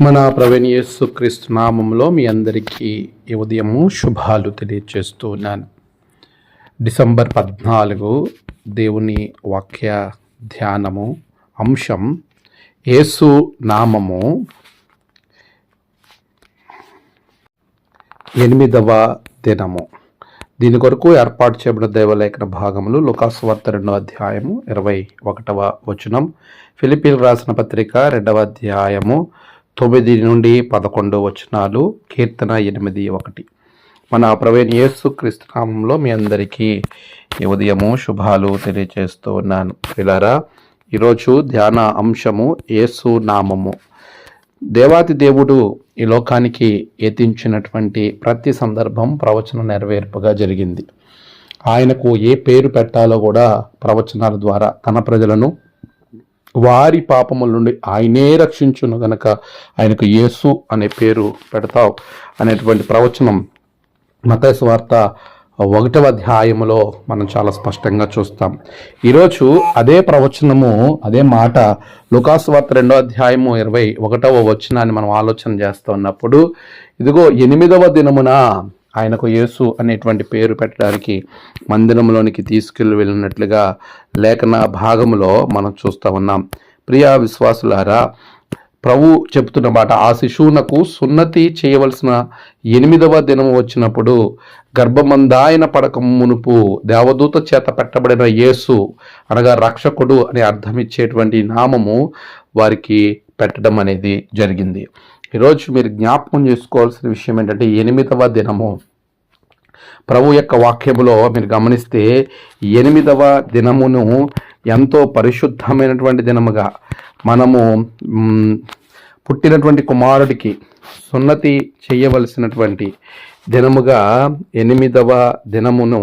మన ప్రవీణ్ యేసు క్రీస్తు నామంలో మీ అందరికీ ఈ ఉదయము శుభాలు తెలియజేస్తూ ఉన్నాను. డిసెంబర్ పద్నాలుగు దేవుని వాక్య ధ్యానము అంశం యేసు నామము ఎనిమిదవ దినము. దీని కొరకు ఏర్పాటు చేయబడిన దైవలేఖన భాగములు లుకాసువార్త రెండవ అధ్యాయము ఇరవై ఒకటవ వచనం ఫిలిపీన్ రాసిన పత్రిక రెండవ అధ్యాయము తొమ్మిది నుండి పదకొండు వచనాలు కీర్తన ఎనిమిది ఒకటి. మన ప్రవీణ్ యేసు క్రీస్తునామంలో మీ అందరికీ ఈ ఉదయము శుభాలు తెలియజేస్తూ ఉన్నాను. పిల్లరా ఈరోజు ధ్యాన అంశము యేసు నామము. దేవాతి దేవుడు ఈ లోకానికి ఎత్తించినటువంటి ప్రతి సందర్భం ప్రవచన నెరవేర్పుగా జరిగింది. ఆయనకు ఏ పేరు పెట్టాలో కూడా ప్రవచనాల ద్వారా తన ప్రజలను వారి పాపముల నుండి ఆయనే రక్షించును గనక ఆయనకు యేసు అనే పేరు పెడతావు అనేటువంటి ప్రవచనం మతేసు వార్త ఒకటవ అధ్యాయములో మనం చాలా స్పష్టంగా చూస్తాం. ఈరోజు అదే ప్రవచనము అదే మాట లుకాసు వార్త రెండో అధ్యాయము ఇరవై ఒకటవ వచనాన్ని మనం ఆలోచన చేస్తూ ఉన్నప్పుడు ఇదిగో ఎనిమిదవ దినమున ఆయనకు యేసు అనేటువంటి పేరు పెట్టడానికి మందిరంలోనికి తీసుకెళ్ళి వెళ్ళినట్లుగా లేఖన భాగములో మనం చూస్తూ ఉన్నాం. ప్రియా విశ్వాసులారా ప్రభు చెప్తున్న మాట ఆ శిశువునకు సున్నతి చేయవలసిన ఎనిమిదవ దినం వచ్చినప్పుడు గర్భమందాయన పడక మునుపు దేవదూత చేత పెట్టబడిన యేసు అనగా రక్షకుడు అనే అర్థం ఇచ్చేటువంటి నామము వారికి పెట్టడం అనేది జరిగింది. ఈరోజు మీరు జ్ఞాపకం చేసుకోవాల్సిన విషయం ఏంటంటే ఎనిమిదవ దినము. ప్రభు యొక్క వాక్యములో మీరు గమనిస్తే ఎనిమిదవ దినమును ఎంతో పరిశుద్ధమైనటువంటి దినముగా మనము పుట్టినటువంటి కుమారుడికి సున్నతి చేయవలసినటువంటి దినముగా ఎనిమిదవ దినమును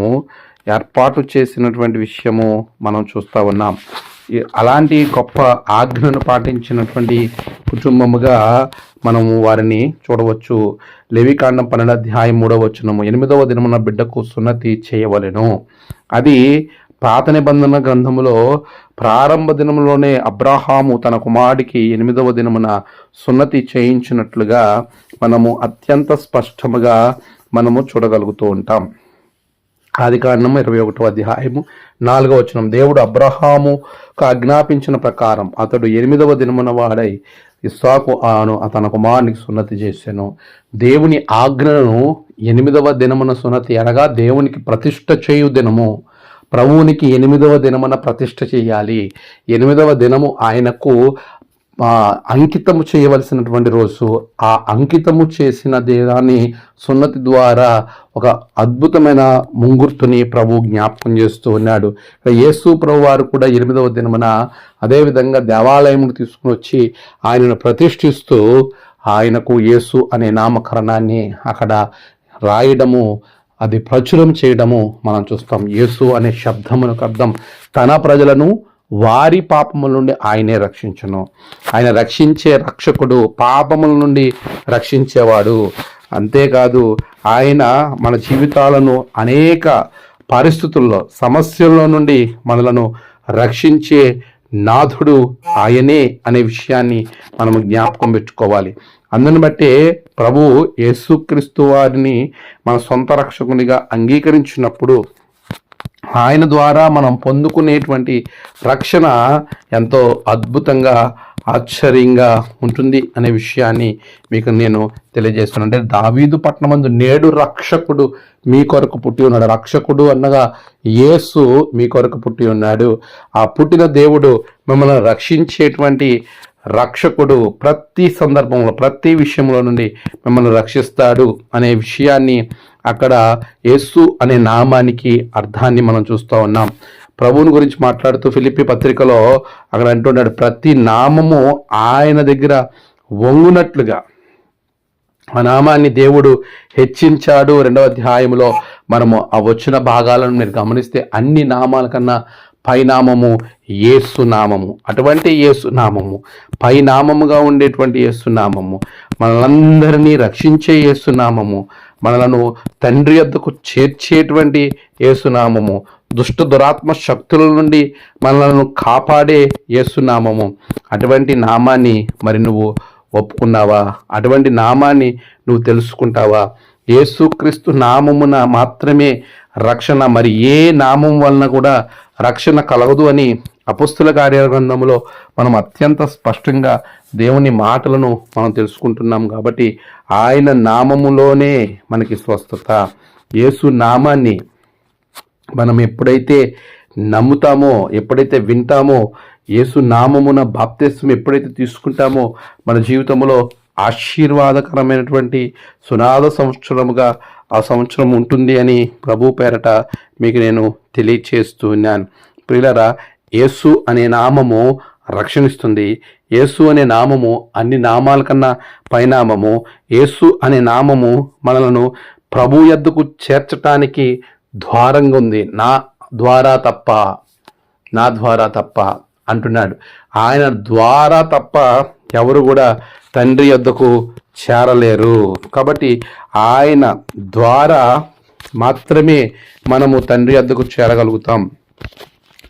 ఏర్పాటు చేసినటువంటి విషయము మనం చూస్తూ ఉన్నాం. అలాంటి గొప్ప ఆజ్ఞను పాటించినటువంటి కుటుంబముగా మనము వారిని చూడవచ్చు. లేవికాండం పన్నెండు అధ్యాయం మూడవ వచనము. ఎనిమిదవ దినమున బిడ్డకు సున్నతి చేయవలెను. అది పాత నిబంధన గ్రంథములో ప్రారంభ దినములోనే అబ్రాహాము తన కుమారుడికి ఎనిమిదవ దినమున సున్నతి చేయించినట్లుగా మనము అత్యంత స్పష్టముగా మనము చూడగలుగుతూ ఉంటాం. ఆది కాండము ఇరవై ఒకటో అధ్యాయము నాలుగో వచనం. దేవుడు అబ్రహాముకు ఆజ్ఞాపించిన ప్రకారం అతడు ఎనిమిదవ దినమున వాడై ఇస్సాకు ఆను తన కుమారునికి సున్నతి చేశాను దేవుని ఆజ్ఞను ఎనిమిదవ దినమున సున్నతి అనగా దేవునికి ప్రతిష్ఠ చేయు దినము. ప్రభువునికి ఎనిమిదవ దినమున ప్రతిష్ఠ చేయాలి. ఎనిమిదవ దినము ఆయనకు అంకితము చేయవలసినటువంటి రోజు ఆ అంకితము చేసిన దేహాన్ని సున్నతి ద్వారా ఒక అద్భుతమైన ముంగుర్తుని ప్రభు జ్ఞాపకం చేస్తూ ఉన్నాడు. ఇక్కడ యేసు ప్రభు వారు కూడా ఎనిమిదవ దినమున అదేవిధంగా దేవాలయమును తీసుకుని వచ్చి ఆయనను ప్రతిష్ఠిస్తూ ఆయనకు యేసు అనే నామకరణాన్ని అక్కడ రాయడము అది ప్రచురం చేయడము మనం చూస్తాం. యేసు అనే శబ్దమునకు అర్థం తన ప్రజలను వారి పాపముల నుండి ఆయనే రక్షించును. ఆయన రక్షించే రక్షకుడు పాపముల నుండి రక్షించేవాడు. అంతేకాదు ఆయన మన జీవితాలను అనేక పరిస్థితుల్లో సమస్యల్లో నుండి మనలను రక్షించే నాథుడు ఆయనే అనే విషయాన్ని మనము జ్ఞాపకం పెట్టుకోవాలి. అందుని బట్టే ప్రభు యేసుక్రీస్తు వారిని మన సొంత రక్షకునిగా అంగీకరించినప్పుడు ఆయన ద్వారా మనం పొందుకునేటువంటి రక్షణ ఎంతో అద్భుతంగా ఆశ్చర్యంగా ఉంటుంది అనే విషయాన్ని మీకు నేను తెలియజేస్తున్నాను. అంటే దావీదు పట్టణమందు నేడు రక్షకుడు మీ కొరకు పుట్టి ఉన్నాడు. రక్షకుడు అనగా యేసు మీ కొరకు పుట్టి ఉన్నాడు. ఆ పుట్టిన దేవుడు మిమ్మల్ని రక్షించేటువంటి రక్షకుడు ప్రతి సందర్భంలో ప్రతి విషయంలో నుండి మిమ్మల్ని రక్షిస్తాడు అనే విషయాన్ని అక్కడ యేసు అనే నామానికి అర్థాన్ని మనం చూస్తూ ఉన్నాం. ప్రభువుని గురించి మాట్లాడుతూ ఫిలిప్పి పత్రికలో అక్కడ అంటున్నాడు ప్రతి నామము ఆయన దగ్గర వంగునట్లుగా. ఆ నామాన్ని దేవుడు హెచ్చించాడు. రెండవ అధ్యాయంలో మనము ఆ వచ్చిన భాగాలను మీరు గమనిస్తే అన్ని నామాల కన్నా పైనామము యేసు నామము. అటువంటి యేసు నామము పైనామముగా ఉండేటువంటి యేసు నామము మనలందరినీ రక్షించే యేసు నామము మనలను తండ్రి యొద్దకు చేర్చేటువంటి యేసునామము. దుష్ట దురాత్మ శక్తుల నుండి మనలను కాపాడే యేసునామము. అటువంటి నామాన్ని మరి నువ్వు ఒప్పుకున్నావా? అటువంటి నామాన్ని నువ్వు తెలుసుకుంటావా? యేసుక్రీస్తు నామమున మాత్రమే రక్షణ మరి ఏ నామం వలన కూడా రక్షణ కలగదు అని అపుస్తుల కార్యగ్రంథంలో మనం అత్యంత స్పష్టంగా దేవుని మాటలను మనం తెలుసుకుంటున్నాం కాబట్టి ఆయన నామములోనే మనకి స్వస్థత. యేసు నామాన్ని మనం ఎప్పుడైతే నమ్ముతామో ఎప్పుడైతే వింటామో యేసు నామమున బాప్తిస్వం ఎప్పుడైతే తీసుకుంటామో మన జీవితంలో ఆశీర్వాదకరమైనటువంటి సునాద సంవత్సరముగా ఆ సంవత్సరం ఉంటుంది అని ప్రభు పేరట మీకు నేను తెలియచేస్తున్నాను. ప్రియులరా యేసు అనే నామము రక్షణిస్తుంది. యేసు అనే నామము అన్ని నామాల కన్నా పైనామము. యేసు అనే నామము మనలను ప్రభు ఎద్దకు చేర్చటానికి ద్వారంగా ఉంది. నా ద్వారా తప్ప నా ద్వారా తప్ప అంటున్నాడు. ఆయన ద్వారా తప్ప ఎవరు కూడా తండ్రి యొద్దకు చేరలేరు. కాబట్టి ఆయన ద్వారా మాత్రమే మనము తండ్రి వద్దకు చేరగలుగుతాం.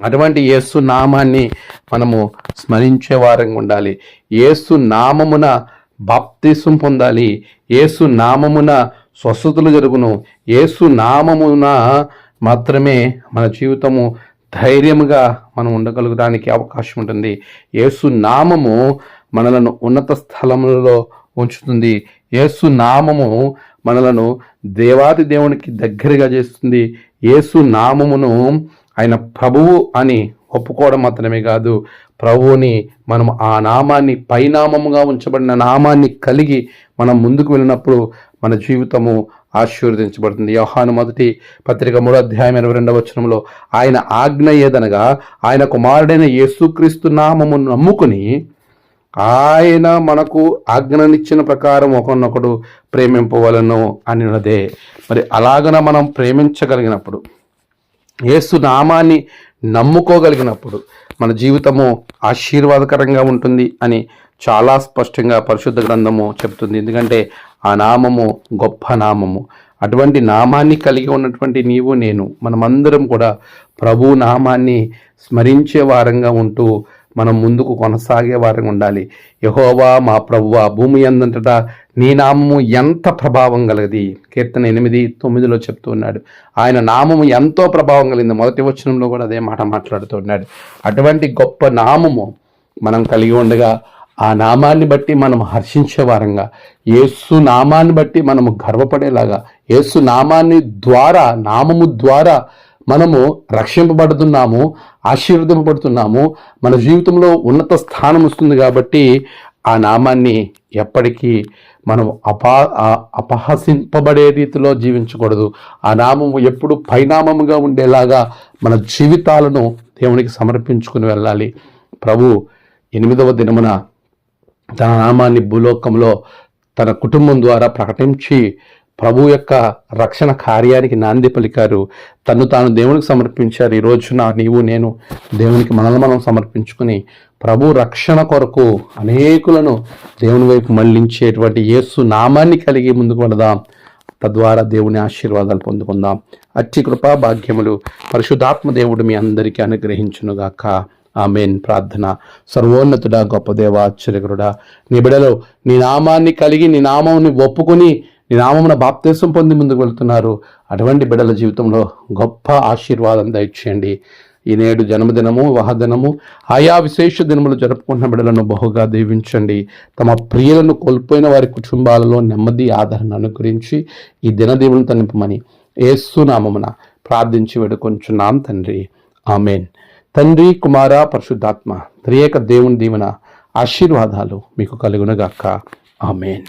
అటువంటి యేసు నామాన్ని మనము స్మరించే వారంగా ఉండాలి. యేసు నామమున బాప్తిసం పొందాలి. యేసు నామమున స్వస్థతలు జరుగును. యేసు నామమున మాత్రమే మన జీవితము ధైర్యముగా మనం ఉండగలగడానికి అవకాశం ఉంటుంది. యేసు నామము మనలను ఉన్నత స్థలములలో ఉంచుతుంది. యేసు నామము మనలను దేవాది దేవునికి దగ్గరగా చేస్తుంది. యేసు నామమును ఆయన ప్రభువు అని ఒప్పుకోవడం మాత్రమే కాదు ప్రభువుని మనం ఆ నామాన్ని పైనామముగా ఉంచబడిన నామాన్ని కలిగి మనం ముందుకు వెళ్ళినప్పుడు మన జీవితము ఆశీర్వదించబడుతుంది. యోహాను మొదటి పత్రిక మూడో అధ్యాయం ఇరవై రెండవ వచనంలో ఆయన ఆజ్ఞ ఏదనగా ఆయన కుమారుడైన యేసుక్రీస్తు నామము నమ్ముకుని ఆయన మనకు ఆజ్ఞనిచ్చిన ప్రకారం ఒకరినొకడు ప్రేమింపవలను అనినదే. మరి అలాగన మనం ప్రేమించగలిగినప్పుడు యేసు నామాన్ని నమ్ముకోగలిగినప్పుడు మన జీవితము ఆశీర్వాదకరంగా ఉంటుంది అని చాలా స్పష్టంగా పరిశుద్ధ గ్రంథము చెప్తుంది ఎందుకంటే ఆ నామము గొప్ప నామము. అటువంటి నామాన్ని కలిగి ఉన్నటువంటి నీవు నేను మనమందరం కూడా ప్రభు నామాన్ని స్మరించే వారంగా ఉంటూ మనం ముందుకు కొనసాగే వారంగా ఉండాలి. యహోవా మా ప్రభువ భూమి అందంతటా నీ నామము ఎంత ప్రభావం కలది కీర్తన ఎనిమిది తొమ్మిదిలో చెప్తూ ఉన్నాడు. ఆయన నామము ఎంతో ప్రభావం కలిగింది. మొదటి వచనంలో కూడా అదే మాట మాట్లాడుతూ ఉన్నాడు. అటువంటి గొప్ప నామము మనం కలిగి ఉండగా ఆ నామాన్ని బట్టి మనం హర్షించే వారంగా యేసు నామాన్ని బట్టి మనము గర్వపడేలాగా యేసు నామాన్ని ద్వారా నామము ద్వారా మనము రక్షింపబడుతున్నాము ఆశీర్వదింపబడుతున్నాము మన జీవితంలో ఉన్నత స్థానం వస్తుంది కాబట్టి ఆ నామాన్ని ఎప్పటికీ మనం అపా అపహసింపబడే రీతిలో జీవించకూడదు. ఆ నామము ఎప్పుడు పైనామముగా ఉండేలాగా మన జీవితాలను దేవునికి సమర్పించుకుని వెళ్ళాలి. ప్రభు ఎనిమిదవ దినమున తన నామాన్ని భూలోకంలో తన కుటుంబం ద్వారా ప్రకటించి ప్రభు యొక్క రక్షణ కార్యానికి నాంది పలికారు. తను తాను దేవునికి సమర్పించారు. ఈ రోజున నీవు నేను దేవునికి మనల్ని మనం సమర్పించుకుని ప్రభు రక్షణ కొరకు అనేకులను దేవుని వైపు మళ్ళించేటువంటి యేసు నామాన్ని కలిగి ముందుకు వెళదాం. తద్వారా దేవుని ఆశీర్వాదాలు పొందుకుందాం. అట్టి కృపా భాగ్యములు పరిశుద్ధాత్మ దేవుడు మీ అందరికీ అనుగ్రహించునుగాక ఆమెన్. ప్రార్థన. సర్వోన్నతుడా గొప్ప దేవ ఆశ్చర్యకరుడా నీ బిడలో నీ నామాన్ని కలిగి నీ నామాన్ని ఒప్పుకొని నీ నామమున బాప్తేశం పొంది ముందుకు వెళ్తున్నారు. అటువంటి బిడల జీవితంలో గొప్ప ఆశీర్వాదం దయచేయండి. ఈ నేడు జన్మదినము వాహదినము ఆయా విశేష దినములు జరుపుకుంటున్న బిడలను బహుగా దీవించండి. తమ ప్రియులను కోల్పోయిన వారి కుటుంబాలలో నెమ్మది ఆదరణ అనుగురించి ఈ దినదీవులను తనిపమని ఏసునామమున ప్రార్థించి వేడుకొంచున్నాం తండ్రి. ఆమెన్. తండ్రి కుమార పరిశుద్ధాత్మ త్రియేక దేవుని దీవెన ఆశీర్వాదాలు మీకు కలుగునగాక. ఆమెన్.